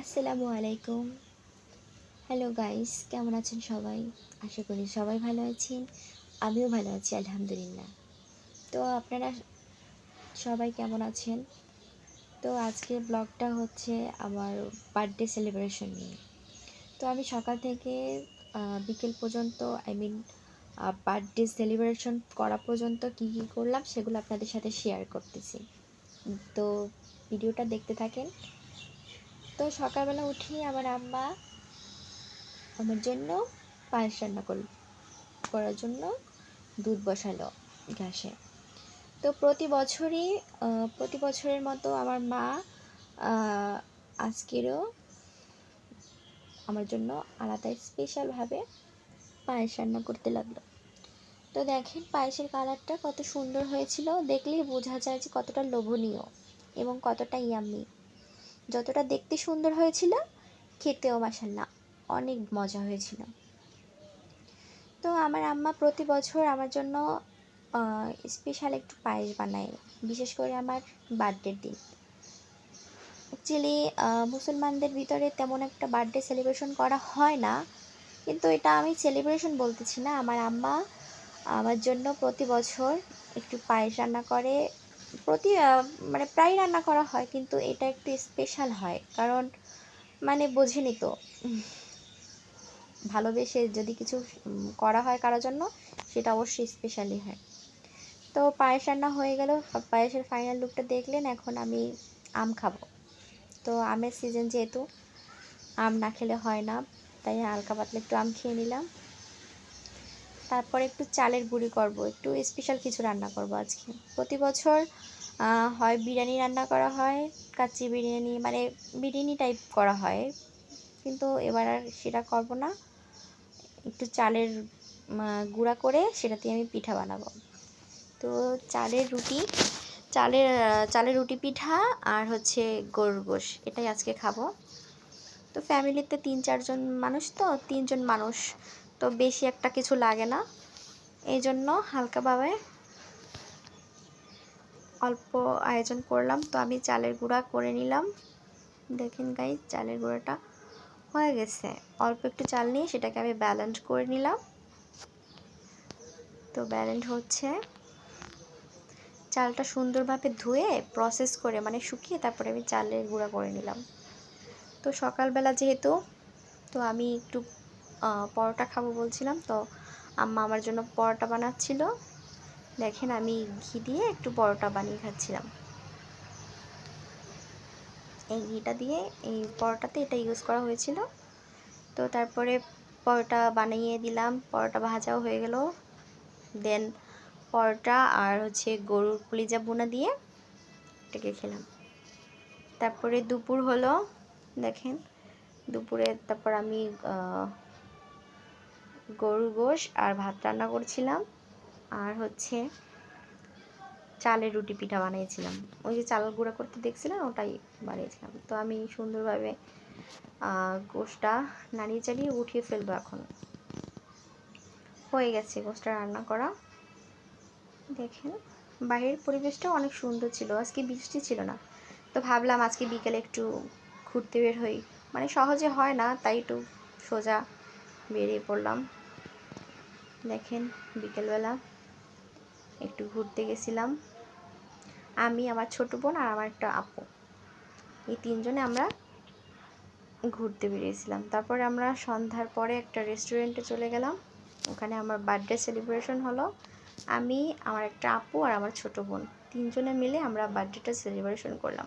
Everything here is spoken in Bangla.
আসসালামু আলাইকুম। হ্যালো গাইস কেমন আছেন সবাই? আশা করি সবাই ভালো আছেন। আমিও ভালো আছি, আলহামদুলিল্লাহ। তো আপনারা সবাই কেমন আছেন? তো আজকের ব্লগটা হচ্ছে আমার বার্থডে সেলিব্রেশন নিয়ে। তো আমি সকাল থেকে বিকেল পর্যন্ত আই মিন বার্থডে সেলিব্রেশন করা পর্যন্ত কী কী করলাম সেগুলো আপনাদের সাথে শেয়ার করতেছি। তো ভিডিওটা দেখতে থাকেন। তো সকালবেলা উঠি আমার আম্মা আমার জন্য পায়েস রান্না করল করার জন্য দুধ বসালো গ্যাসে। তো প্রতি বছরই প্রতি বছরের মতো আমার মা আজকেরও আমার জন্য আলাদা স্পেশালভাবে পায়েস রান্না করতে লাগল। তো দেখেন পায়েসের কালারটা কত সুন্দর হয়েছিল, দেখলেই বোঝা যায় যে কতটা লোভনীয় এবং কতটা ইয়াম্মি যতটা দেখতে সুন্দর হয়েছিল, খেতেও মাসাল্লাহ অনেক মজা হয়েছিল। তো আমার আম্মা প্রতি বছর আমার জন্য স্পেশাল একটু পায়েস বানায়, বিশেষ করে আমার বার্থডের দিন। অ্যাকচুয়ালি মুসলমানদের ভিতরে তেমন একটা বার্থডে সেলিব্রেশন করা হয় না, কিন্তু এটা আমি সেলিব্রেশন বলতেছি না। আমার আম্মা আমার জন্য প্রতি বছর একটু পায়েস রান্না করে প্রতি মানে প্রায় রান্না করা হয়, কিন্তু এটা একটু স্পেশাল হয়। কারণ মানে বোঝেনি তো, ভালোবেসে যদি কিছু করা হয় কারোর জন্য, সেটা অবশ্যই স্পেশালি হয়। তো পায়েস রান্না হয়ে গেল পায়েসের ফাইনাল লুকটা দেখলেন, এখন আমি আম খাব। তো আমের সিজন যেহেতু, আম না খেলে হয় না, তাই হালকা পাতলা একটু আম খেয়ে নিলাম। তারপর একটু চালের গুঁড়ি করব, একটু স্পেশাল কিছু রান্না করব আজকে। প্রতি বছর হয় বিরিয়ানি রান্না করা হয়, কাচ্চি বিরিয়ানি মানে বিরিয়ানি টাইপ করা হয়। কিন্তু এবার আর সেটা করব না। একটু চালের গুঁড়া করে সেটাতে আমি পিঠা বানাবো। তো চালের রুটি, চালের চালের রুটি পিঠা আর হচ্ছে গরুর গোশ, এটাই আজকে খাব। তো ফ্যামিলিতে তিন চারজন মানুষ তো, তিনজন মানুষ। তো বেশি একটা কিছু লাগে না। এই জন্য হালকাভাবে অল্প আয়োজন করলাম। তো আমি চালের গুঁড়া করে নিলাম। দেখেন গাই চালের গুঁড়াটা হয়ে গেছে। অল্প একটু চাল নিয়ে সেটাকে আমি ব্যালেন্স করে নিলাম। তো ব্যালেন্স হচ্ছে চালটা সুন্দরভাবে ধুয়ে প্রসেস করে মানে শুকিয়ে তারপরে আমি চালের গুঁড়া করে নিলাম। তো সকালবেলা যেহেতু, তো আমি একটু পরোটা খাব বলছিলাম। তো আম্মা আমার জন্য পরোটা বানাচ্ছিল। দেখেন আমি ঘি দিয়ে একটু পরোটা বানিয়ে খাচ্ছিলাম। এই ঘিটা দিয়ে এই পরোটাতে এটা ইউজ করা হয়েছিল। তো তারপরে পরোটা বানিয়ে দিলাম। পরোটা ভাজাও হয়ে গেল। দেন পরোটা আর হচ্ছে গরুর কলিজা বোনা দিয়ে এটাকে খেলাম। তারপরে দুপুর হলো। দেখেন দুপুরে তারপর আমি গরুর গোশ আর ভাত রান্না করছিলাম। আর হচ্ছে চালের রুটি পিঠা বানিয়েছিলাম। ওই যে চাল গুঁড়া করতে দেখছিলাম ওটাই বানিয়েছিলাম। তো আমি সুন্দরভাবে গোশটা নাড়িয়ে চালিয়ে উঠিয়ে ফেলব এখন। হয়ে গেছে গোশটা রান্না করা। দেখেন, বাইরের পরিবেশটা অনেক সুন্দর ছিল। আজকে বৃষ্টি ছিল না। তো ভাবলাম আজকে বিকেলে একটু ঘুরতে বের হই। মানে সহজে হয় না, তাই একটু সোজা বেরিয়ে পড়লাম। দেখেন, বিকেলবেলা একটু ঘুরতে গেছিলাম। আমি, আমার ছোট বোন আর আমার একটা আপু। এই তিনজনে আমরা ঘুরতে বেরিয়েছিলাম। তারপরে আমরা সন্ধ্যার পরে একটা রেস্টুরেন্টে চলে গেলাম। ওখানে আমার বার্থডে সেলিব্রেশন হলো। আমি, আমার একটা আপু আর আমার ছোট বোন। তিনজনে মিলে আমরা বার্থডেটা সেলিব্রেশন করলাম।